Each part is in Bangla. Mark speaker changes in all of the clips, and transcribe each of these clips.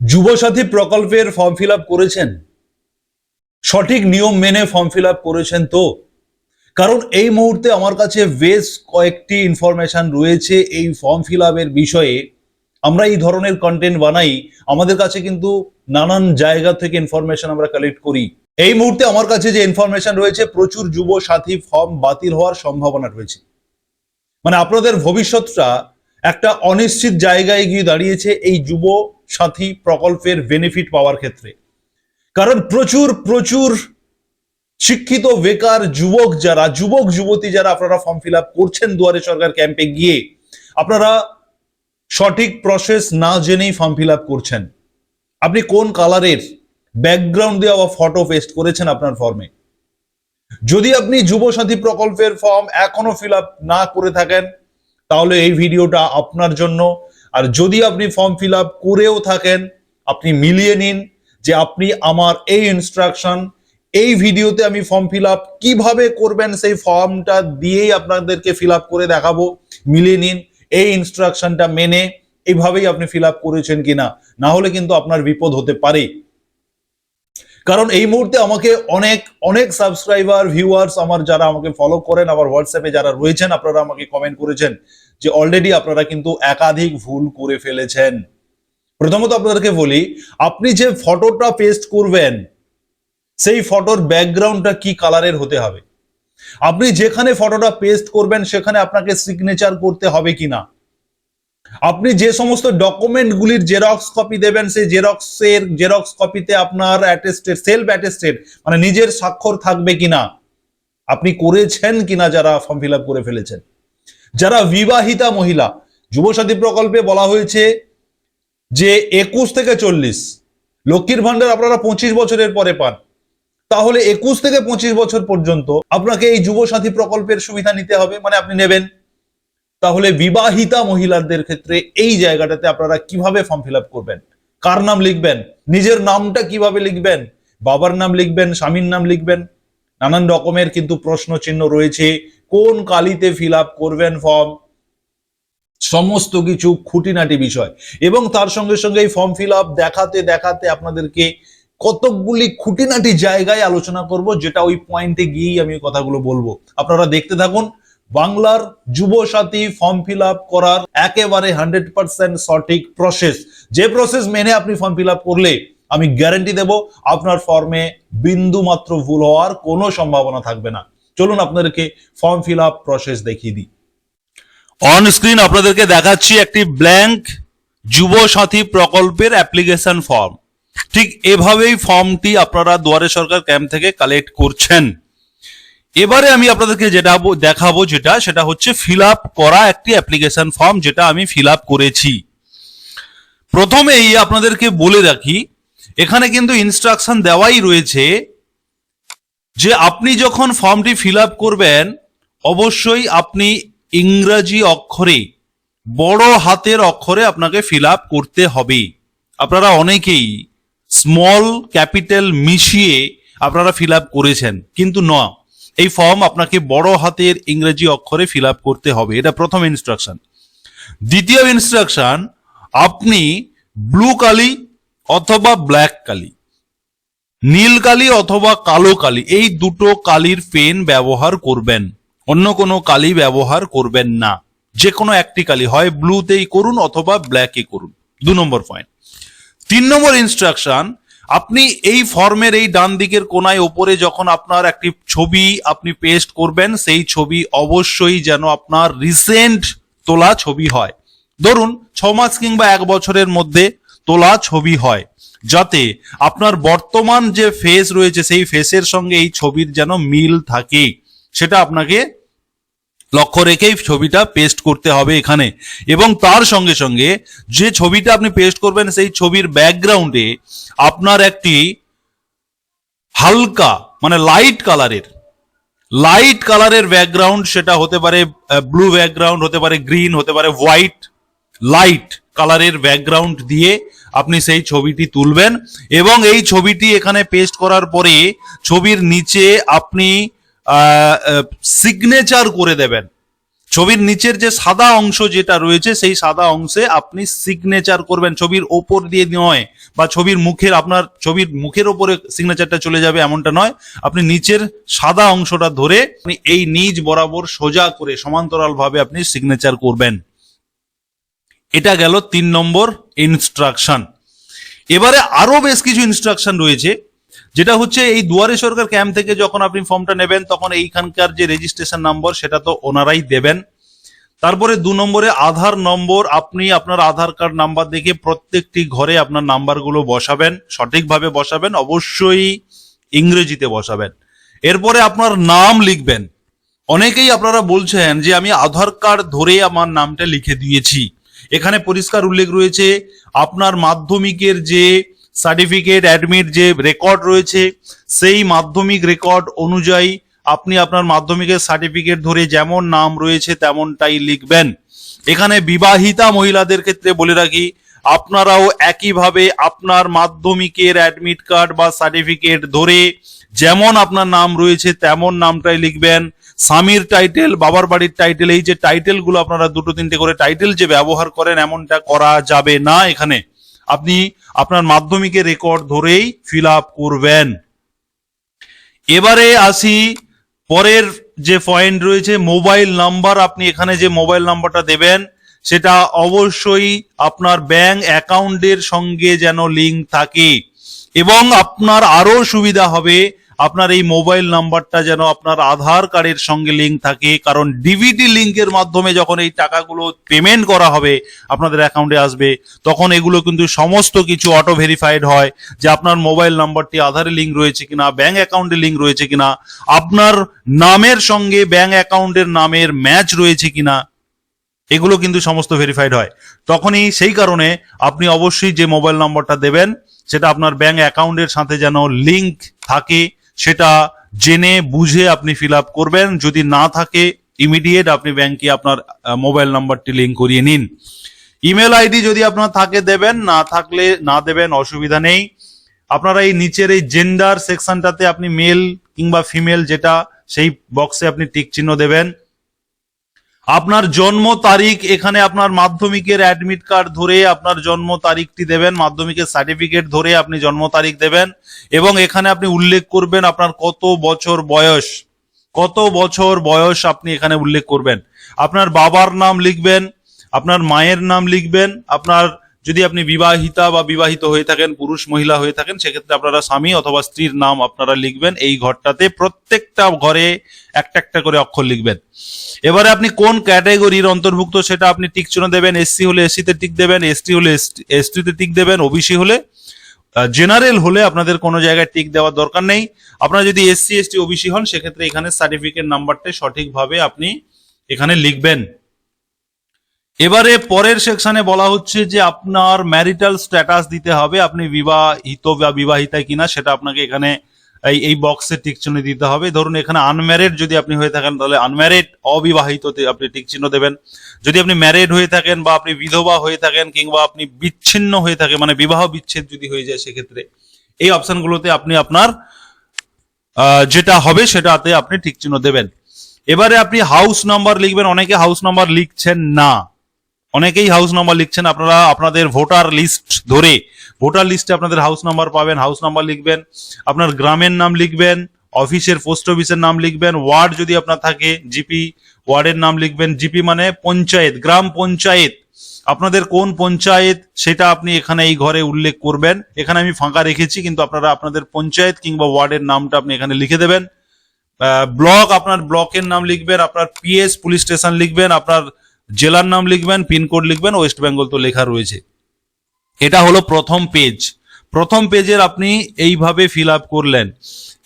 Speaker 1: যুবসাথী প্রকল্পের ফর্ম ফিল করেছেন? সঠিক নিয়ম মেনে ফর্ম ফিল করেছেন তো? কারণ এই মুহূর্তে আমার কাছে বেশ কয়েকটি ইনফরমেশন রয়েছে এই ফর্ম ফিল বিষয়ে। আমরা এই ধরনের কন্টেন্ট বানাই, আমাদের কাছে কিন্তু নানান জায়গা থেকে ইনফরমেশন আমরা কালেক্ট করি। এই মুহূর্তে আমার কাছে যে ইনফরমেশন রয়েছে, প্রচুর যুব সাথী ফর্ম বাতিল হওয়ার সম্ভাবনা রয়েছে। মানে আপনাদের ভবিষ্যৎটা একটা অনিশ্চিত জায়গায় গিয়ে দাঁড়িয়েছে এই যুব সাথী প্রকল্পের বেনিফিট পাওয়ার ক্ষেত্রে। কারণ প্রচুর প্রচুর শিক্ষিত, বেকার যুবক যারা, যুবক, যুবতী যারা আপনারা ফর্ম ফিল আপ করছেন দুয়ারে সরকার ক্যাম্পে গিয়ে, আপনারা সঠিক প্রসেস না জেনেই ফর্ম ফিল আপ করছেন। আপনি কোন কালারের ব্যাকগ্রাউন্ড দেওয়া বা ফটো পেস্ট করেছেন আপনার ফর্মে যদি আপনি যুব সাথী প্রকল্পের ফর্ম এখনও ফিল আপ না করে থাকেন তাহলে এই ভিডিওটা আপনার জন্য। আর যদি আপনি ফর্ম ফিল আপ করেও থাকেন, আপনি মিলিয়ে নিন যে আপনি আমার এই ইনস্ট্রাকশন এই ভিডিওতে আমি ফর্ম ফিল আপ কীভাবে করবেন সেই ফর্মটা দিয়েই আপনাদেরকে ফিল আপ করে দেখাবো। মিলিয়ে নিন এই ইনস্ট্রাকশনটা মেনে এইভাবেই আপনি ফিল আপ করেছেন কিনা। না হলে কিন্তু আপনার বিপদ হতে পারে কারণ এই মুহূর্তে আমাকে অনেক অনেক সাবস্ক্রাইবার ভিউয়ার্স আমার যারা আমাকে ফলো করেন আমার হোয়াটসঅ্যাপে যারা রয়েছেন, আপনারা আমাকে কমেন্ট করেছেন যে অলরেডি আপনারা কিন্তু একাধিক ভুল করে ফেলেছেন। প্রথমত আপনাদেরকে বলি, আপনি যে ফটোটা পেস্ট করবেন, সেই ফটোর ব্যাকগ্রাউন্ডটা কি কালারের হতে হবে? আপনি যেখানে ফটোটা পেস্ট করবেন, সেখানে আপনাকে সিগনেচার করতে হবে কিনা? আপনি যে সমস্ত ডকুমেন্টগুলির জেরক্স কপি দেবেন, সেই জেরক্সের জেরক্স কপিতে আপনার অ্যাটেস্টেড সেলফ অ্যাটেস্টেড মানে নিজের স্বাক্ষর থাকবে কিনা? আপনি করেছেন কিনা যারা ফর্ম ফিল করে ফেলেছেন? যারা বিবাহিতা মহিলা, যুবসাথী প্রকল্পে বলা হয়েছে যে একুশ থেকে চল্লিশ, লক্ষ্মীর ভান্ডার আপনারা পঁচিশ বছরের পরে পান। তাহলে একুশ থেকে পঁচিশ বছর পর্যন্ত আপনাকে এই যুবসাথী প্রকল্পের সুবিধা নিতে হবে মানে আপনি নেবেন। তাহলে বিবাহিতা মহিলাদের ক্ষেত্রে এই জায়গাটাতে আপনারা কীভাবে ফর্ম ফিল করবেন? কার নাম লিখবেন? নিজের নামটা কীভাবে লিখবেন? বাবার নাম লিখবেন? স্বামীর নাম লিখবেন? নানান রকমের কিন্তু প্রশ্ন চিহ্ন রয়েছে। কোন কালিতে ফিল করবেন ফর্ম সমস্ত কিছু খুঁটিনাটি বিষয়। এবং তার সঙ্গে সঙ্গে এই ফর্ম ফিল দেখাতে দেখাতে আপনাদেরকে কতকগুলি খুঁটিনাটি জায়গায় আলোচনা করব, যেটা ওই পয়েন্টে গিয়েই আমি কথাগুলো বলব। আপনারা দেখতে থাকুন। বাংলার যুব সাথী ফর্ম ফিল আপ করার একেবারে হান্ড্রেড পার্সেন্ট সঠিক প্রসেস যে প্রসেস মেনে আপনি ফর্ম ফিল আপ করলে, আমি গ্যারান্টি দেব, আপনার ফর্মে বিন্দু মাত্র ভুল হওয়ার কোনো সম্ভাবনা থাকবে না। চলুন আপনাদেরকে ফর্ম ফিল আপ প্রসেস দেখিয়ে দিই। অন স্ক্রিন আপনাদেরকে দেখাচ্ছি একটি ব্ল্যাঙ্ক যুব সাথী প্রকল্পের অ্যাপ্লিকেশন ফর্ম ঠিক এভাবেই ফর্মটি আপনারা দুয়ারে সরকার ক্যাম্প থেকে কালেক্ট করছেন। এবারে আমি আপনাদেরকে যেটা দেখাবো যেটা, সেটা হচ্ছে ফিল করা একটি অ্যাপ্লিকেশন ফর্ম যেটা আমি ফিল করেছি। প্রথমেই আপনাদেরকে বলে রাখি, এখানে কিন্তু ইনস্ট্রাকশন দেওয়াই রয়েছে যে আপনি যখন ফর্মটি ফিল করবেন, অবশ্যই আপনি ইংরাজি অক্ষরে, বড় হাতের অক্ষরে আপনাকে ফিল করতে হবে। আপনারা অনেকেই স্মল ক্যাপিটাল মিশিয়ে আপনারা ফিল করেছেন, কিন্তু না। এই ফর্ম আপনাকে বড় হাতের ইংরেজি অক্ষরে ফিল করতে হবে। এটা প্রথম ইনস্ট্রাকশন দ্বিতীয় ইনস্ট্রাকশন আপনি ব্লু কালি অথবা ব্ল্যাক কালি, নীল কালি অথবা কালো কালি, এই দুটো কালির পেন ব্যবহার করবেন। অন্য কোনো কালি ব্যবহার করবেন না। যে কোনো একটি কালি, হয় ব্লুতেই করুন অথবা ব্ল্যাকে করুন। দু নম্বর পয়েন্ট তিন নম্বর ইনস্ট্রাকশন আপনি এই ফর্মের এই ডান দিকের কোনায় ওপরে যখন আপনার একটি ছবি আপনি পেস্ট করবেন, সেই ছবি অবশ্যই যেন আপনার রিসেন্ট তোলা ছবি হয়। ধরুন, ছ মাস কিংবা এক বছরের মধ্যে তোলা ছবি হয়, যাতে আপনার বর্তমান যে ফেস রয়েছে, সেই ফেসের সঙ্গে এই ছবির যেন মিল থাকে। সেটা আপনাকে লক্ষ্য রেখেই ছবিটা পেস্ট করতে হবে এখানে। এবং তার সঙ্গে সঙ্গে যে ছবিটা আপনি পেস্ট করবেন, সেই ছবির ব্যাকগ্রাউন্ডে আপনার একটি হালকা মানে লাইট কালারের লাইট কালারের ব্যাকগ্রাউন্ড সেটা হতে পারে ব্লু ব্যাকগ্রাউন্ড হতে পারে গ্রিন হতে পারে হোয়াইট লাইট কালারের ব্যাকগ্রাউন্ড দিয়ে আপনি সেই ছবিটি তুলবেন। এবং এই ছবিটি এখানে পেস্ট করার পরে ছবির নিচে আপনি সিগনেচার করে দেবেন। ছবির নিচের যে সাদা অংশ যেটা রয়েছে, সেই সাদা অংশে আপনি সিগনেচার করবেন। ছবির ওপর দিয়ে নয়, বা ছবির মুখের, আপনার ছবির মুখের ওপরে সিগনেচারটা চলে যাবে এমনটা নয়। আপনি নিচের সাদা অংশটা ধরে আপনি এই নিজ বরাবর সোজা করে সমান্তরাল ভাবে আপনি সিগনেচার করবেন। এটা গেল তিন নম্বর ইনস্ট্রাকশন এবারে আরও বেশ কিছু ইনস্ট্রাকশন রয়েছে। যেটা হচ্ছে এই দুয়ারে সরকার ক্যাম্প থেকে যখন আপনি ফর্মটা নেবেন, তখন এইখানকার যে রেজিস্ট্রেশন নম্বর সেটা তো ওনারাই দেবেন। তারপরে দু নম্বরে আধার নম্বর, আপনি আপনার আধার কার্ড নাম্বার দেখে প্রত্যেকটি ঘরে আপনার নাম্বারগুলো বসাবেন, সঠিকভাবে বসাবেন, অবশ্যই ইংরেজিতে বসাবেন। এরপরে আপনার নাম লিখবেন। অনেকেই আপনারা বলছেন যে, আমি আধার কার্ড ধরে আমার নামটা লিখে দিয়েছি। এখানে পরিষ্কার উল্লেখ রয়েছে, আপনার মাধ্যমিকের যে সার্টিফিকেট অ্যাডমিট যে রেকর্ড রয়েছে, সেই মাধ্যমিক রেকর্ড অনুযায়ী আপনি আপনার মাধ্যমিকের সার্টিফিকেট ধরে যেমন নাম রয়েছে তেমনটাই লিখবেন। এখানে বিবাহিতা মহিলাদের ক্ষেত্রে বলে রাখি, আপনারাও একইভাবে আপনার মাধ্যমিকের অ্যাডমিট কার্ড বা সার্টিফিকেট ধরে যেমন আপনার নাম রয়েছে তেমন নামটাই লিখবেন। স্বামীর টাইটেল বাবার বাড়ির টাইটেল এই যে টাইটেলগুলো আপনারা দুটো তিনটে করে টাইটেল যে ব্যবহার করেন, এমনটা করা যাবে না এখানে। আপনি আপনার মাধ্যমিকের রেকর্ড ধরেই ফিল করবেন। এবারে আসি পরের যে পয়েন্ট রয়েছে মোবাইল নাম্বার আপনি এখানে যে মোবাইল নাম্বারটা দেবেন, সেটা অবশ্যই আপনার ব্যাংক অ্যাকাউন্টের সঙ্গে যেন লিঙ্ক থাকে। এবং আপনার আরও সুবিধা হবে আপনার এই মোবাইল নাম্বারটা যেন আপনার আধার কার্ডের সঙ্গে লিঙ্ক থাকে, কারণ ডিভিডি লিঙ্কের মাধ্যমে যখন এই টাকাগুলো পেমেন্ট করা হবে, আপনাদের অ্যাকাউন্টে আসবে, তখন এগুলো কিন্তু সমস্ত কিছু অটো ভেরিফাইড হয় যে আপনার মোবাইল নাম্বারটি আধারে লিঙ্ক রয়েছে কিনা ব্যাংক অ্যাকাউন্টে লিঙ্ক রয়েছে কিনা, আপনার নামের সঙ্গে ব্যাংক অ্যাকাউন্টের নামের ম্যাচ রয়েছে কিনা, এগুলো কিন্তু সমস্ত ভেরিফাইড হয়। তখনই সেই কারণে আপনি অবশ্যই যে মোবাইল নম্বরটা দেবেন, সেটা আপনার ব্যাংক অ্যাকাউন্টের সাথে যেন লিঙ্ক থাকে সেটা জেনে, বুঝে আপনি ফিল আপ করবেন। যদি না থাকে ইমিডিয়েট আপনি ব্যাংকে আপনার মোবাইল নাম্বারটি লিঙ্ক করিয়ে নিন। ইমেল আইডি যদি আপনার থাকে, দেবেন। না থাকলে, না দেবেন, অসুবিধা নেই। আপনারা এই নিচের এই জেন্ডার সেকশনটাতে আপনি মেল কিংবা ফিমেল যেটা, সেই বক্সে আপনি টিক চিহ্ন দেবেন। আপনার জন্ম তারিখ এখানে আপনার মাধ্যমিকের অ্যাডমিট কার্ড ধরে আপনার জন্ম তারিখটি দেবেন, মাধ্যমিকের সার্টিফিকেট ধরে আপনি জন্ম তারিখ দেবেন এবং এখানে আপনি উল্লেখ করবেন আপনার কত বছর বয়স, কত বছর বয়স আপনি এখানে উল্লেখ করবেন। আপনার বাবার নাম লিখবেন, আপনার মায়ের নাম লিখবেন, আপনার যদি আপনি বিবাহিতা বা বিবাহিত হয়ে থাকেন, পুরুষ, মহিলা হয়ে থাকেন, সেক্ষেত্রে আপনারা স্বামী অথবা স্ত্রীর নাম আপনারা লিখবেন এই ঘরটাতে। প্রত্যেকটা ঘরে একটা একটা করে অক্ষর লিখবেন। এবারে আপনি কোন ক্যাটাগরির অন্তর্ভুক্ত সেটা আপনি টিক চিহ্ন দেবেন, এসসি হলে এসসিতে টিক দেবেন, এসটি হলে এসটিতে টিক দেবেন, ওবিসি হলে জেনারেল হলে আপনাদের কোনো জায়গায় টিক দেওয়ার দরকার নেই। আপনারা যদি এসসি, এসটি, ওবিসি হন, সেক্ষেত্রে এখানে সার্টিফিকেট নাম্বারটা সঠিকভাবে আপনি এখানে লিখবেন। এবারে পরের সেকশনে বলা হচ্ছে যে আপনার ম্যারিটাল স্ট্যাটাস দিতে হবে, আপনি বিবাহিত বা বিবাহিতা কিনা সেটা আপনাকে এখানে এই এই বক্সে টিক চিহ্ন দিতে হবে। ধরুন এখানে আনম্যারিড যদি আপনি হয়ে থাকেন, তাহলে আনম্যারিড অবিবাহিততে আপনি টিক চিহ্ন দেবেন। যদি আপনি ম্যারিড হয়ে থাকেন বা আপনি বিধবা হয়ে থাকেন কিংবা আপনি বিচ্ছিন্ন হয়ে থাকে মানে বিবাহ বিচ্ছেদ যদি হয়ে যায় সেক্ষেত্রে, এই অপশনগুলোতে আপনি আপনার যেটা হবে সেটাতে আপনি টিক চিহ্ন দেবেন। এবারে আপনি হাউস নাম্বার লিখবেন, অনেকে হাউস নাম্বার লিখছেন না। অনেকেই হাউস নাম্বার লিখছেন। আপনারা আপনাদের ভোটার লিস্ট ধরে ভোটার লিস্টে আপনাদের হাউস নাম্বার পাবেন হাউস নাম্বার লিখবেন। আপনার গ্রামের নাম লিখবেন অফিসের পোস্ট অফিসের নাম লিখবেন ওয়ার্ড যদি আপনার থাকে জিপি ওয়ার্ডের নাম লিখবেন। জিপি মানে পঞ্চায়েত, গ্রাম পঞ্চায়েত। আপনাদের কোন পঞ্চায়েত, সেটা আপনি এখানে এই ঘরে উল্লেখ করবেন। এখানে আমি ফাঁকা রেখেছি, কিন্তু আপনারা আপনাদের পঞ্চায়েত কিংবা ওয়ার্ডের নামটা আপনি এখানে লিখে দেবেন। ব্লক আপনার ব্লকের নাম লিখবেন, আপনার পিএস পুলিশ স্টেশন লিখবেন, আপনার জেলার নাম লিখবেন পিনকোড লিখবেন, ওয়েস্ট বেঙ্গল তো লেখা রয়েছে। এটা হলো প্রথম পেজ। প্রথম পেজের আপনি এইভাবে ফিল আপ করলেন।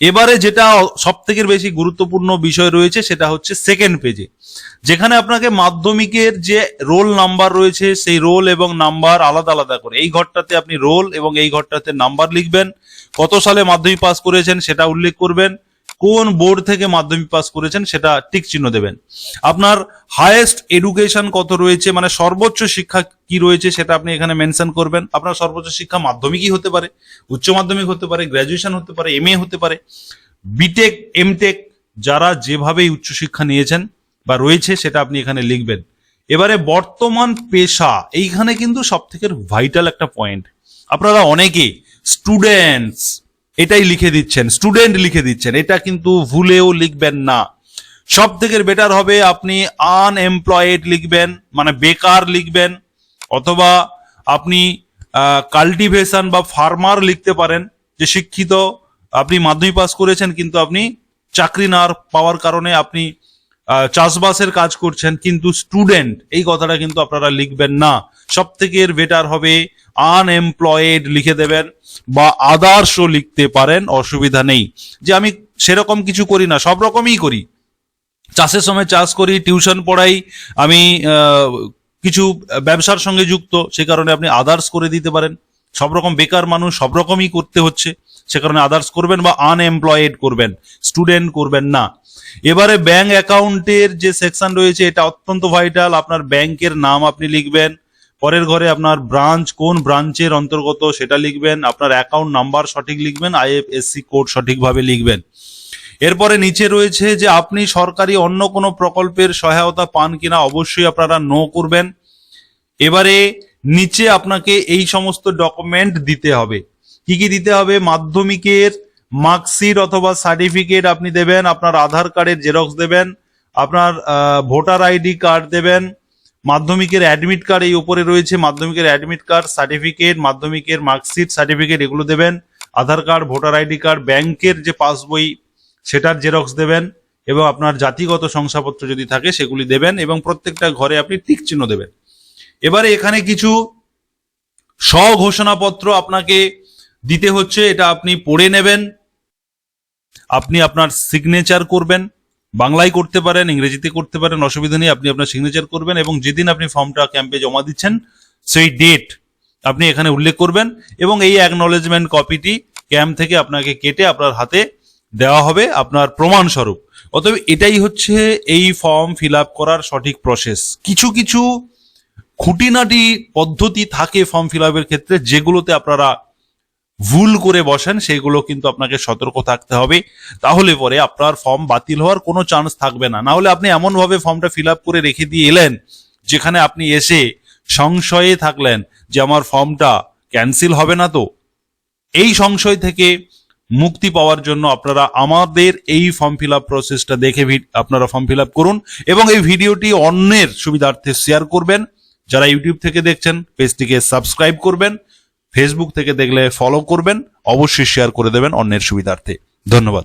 Speaker 1: এবারে যেটা সব থেকে বেশি গুরুত্বপূর্ণ বিষয় রয়েছে, সেটা হচ্ছে সেকেন্ড পেজে যেখানে আপনাকে মাধ্যমিকের যে রোল নাম্বার রয়েছে, সেই রোল এবং নাম্বার আলাদা আলাদা করে। এই ঘরটাতে আপনি রোল এবং এই ঘরটাতে নাম্বার লিখবেন। কত সালে মাধ্যমিক পাস করেছেন সেটা উল্লেখ করবেন। কোন বোর্ড থেকে মাধ্যমিক পাস করেছেন সেটা টিক চিহ্ন দেবেন। আপনার হায়েস্ট এডুকেশন কত রয়েছে? মানে সর্বোচ্চ শিক্ষা কি রয়েছে সেটা আপনি এখানে মেনশন করবেন। আপনার সর্বোচ্চ শিক্ষা মাধ্যমিকই হতে পারে, উচ্চ মাধ্যমিক হতে পারে গ্র্যাজুয়েশন হতে পারে এম হতে পারে। বিটেক এমটেক যারা যেভাবেই উচ্চশিক্ষা নিয়েছেন বা রয়েছে সেটা আপনি এখানে লিখবেন। এবারে বর্তমান পেশা, এইখানে কিন্তু সব থেকে ভাইটাল একটা পয়েন্ট আপনারা অনেকে স্টুডেন্টস এটাই লিখে দিচ্ছেন স্টুডেন্ট লিখে দিচ্ছেন, এটা কিন্তু ভুলেও লিখবেন না। সব থেকে বেটার হবে আপনি আনএমপ্লয়েড লিখবেন মানে বেকার লিখবেন, অথবা আপনি কাল্টিভেশন বা ফার্মার লিখতে পারেন, যে শিক্ষিত, আপনি মাধ্যমিক পাস করেছেন কিন্তু আপনি চাকরি না পাওয়ার কারণে আপনি চাষবাসের কাজ করছেন কিন্তু স্টুডেন্ট এই কথাটা কিন্তু আপনারা লিখবেন না। সব থেকে বেটার হবে আনএমপ্লয়েড লিখে দেবেন বা আদার্সও লিখতে পারেন, অসুবিধা নেই। যে আমি সেরকম কিছু করি না, সব রকমই করি। চাষের সময় চাষ করি, টিউশন পড়াই, আমি কিছু ব্যবসার সঙ্গে যুক্ত, সে কারণে আপনি আদার্স করে দিতে পারেন। সব রকম বেকার মানুষ, সব রকমই করতে হচ্ছে। সে কারণে আদার্স করবেন বা আনএমপ্লয়েড করবেন স্টুডেন্ট করবেন না। এবারে ব্যাংক অ্যাকাউন্টের যে সেকশন রয়েছে, এটা অত্যন্ত ভাইটাল আপনার ব্যাংকের নাম আপনি লিখবেন পরের ঘরে আপনার ব্রাঞ্চ কোন ব্রাঞ্চের অন্তর্গত সেটা লিখবেন, আপনার অ্যাকাউন্ট নাম্বার সঠিক লিখবেন আইএফএসসি কোড সঠিকভাবে লিখবেন। এরপরে নিচে রয়েছে যে আপনি সরকারি অন্য কোনো প্রকল্পের সহায়তা পান কিনা অবশ্যই আপনারা নো করবেন। এবারে নিচে আপনাকে এই সমস্ত ডকুমেন্ট দিতে হবে। কি কি দিতে হবে? মাধ্যমিকের মার্কশিট অথবা সার্টিফিকেট আপনি দেবেন, আপনার আধার কার্ডের জেরক্স দেবেন, আপনার ভোটার আইডি কার্ড দেবেন মাধ্যমিকের অ্যাডমিট কার্ড এই উপরে রয়েছে। মাধ্যমিকের অ্যাডমিট কার্ড সার্টিফিকেট মাধ্যমিকের মার্কশিট সার্টিফিকেট এগুলো দেবেন। Aadhaar card voter ID card ব্যাংকের যে পাসবই, সেটার জেরক্স দেবেন এবং আপনার জাতিগত শংসাপত্র যদি থাকে সেগুলি দেবেন এবং প্রত্যেকটা ঘরে আপনি টিক চিহ্ন দেবেন। এবারে এখানে কিছু স্বঘোষণাপত্র আপনাকে দিতে হচ্ছে। এটা আপনি পড়ে নেবেন। আপনি আপনার সিগনেচার করবেন। বাংলায় করতে পারেন, ইংরেজিতে করতে পারেন, অসুবিধা নেই, আপনি আপনার সিগনেচার করবেন এবং যেদিন আপনি ফর্মটা ক্যাম্পে জমা দিচ্ছেন, সেই ডেট আপনি এখানে উল্লেখ করবেন এবং এই অ্যাকনলেজমেন্ট কপিটি ক্যাম্প থেকে আপনাকে কেটে আপনার হাতে দেওয়া হবে, আপনার প্রমাণস্বরূপ। অতএব এটাই হচ্ছে এই ফর্ম ফিল আপ করার সঠিক প্রসেস কিছু কিছু খুঁটিনাটি পদ্ধতি থাকে ফর্ম ফিল আপের ক্ষেত্রে, যেগুলোতে আপনারা ভুল করে বসেন, সেগুলো কিন্তু আপনাকে সতর্ক থাকতে হবে। তাহলে পরে আপনার ফর্ম বাতিল হওয়ার কোনো চান্স থাকবে না। না হলে আপনি এমন ভাবে ফর্মটা ফিল করে রেখে দিয়ে এলেন, যেখানে আপনি এসে সংশয়ে থাকলেন যে আমার ফর্মটা ক্যান্সেল হবে না তো। এই সংশয় থেকে মুক্তি পাওয়ার জন্য আপনারা আমাদের এই ফর্ম ফিল আপ প্রসেসটা দেখে আপনারা ফর্ম ফিল আপ করুন এবং এই ভিডিওটি অন্যের সুবিধার্থে শেয়ার করবেন। যারা ইউটিউব থেকে দেখছেন পেজটিকে সাবস্ক্রাইব করবেন। ফেসবুক থেকে দেখলে ফলো করবেন অবশ্যই শেয়ার করে দেবেন অন্যের সুবিধার্থে। ধন্যবাদ।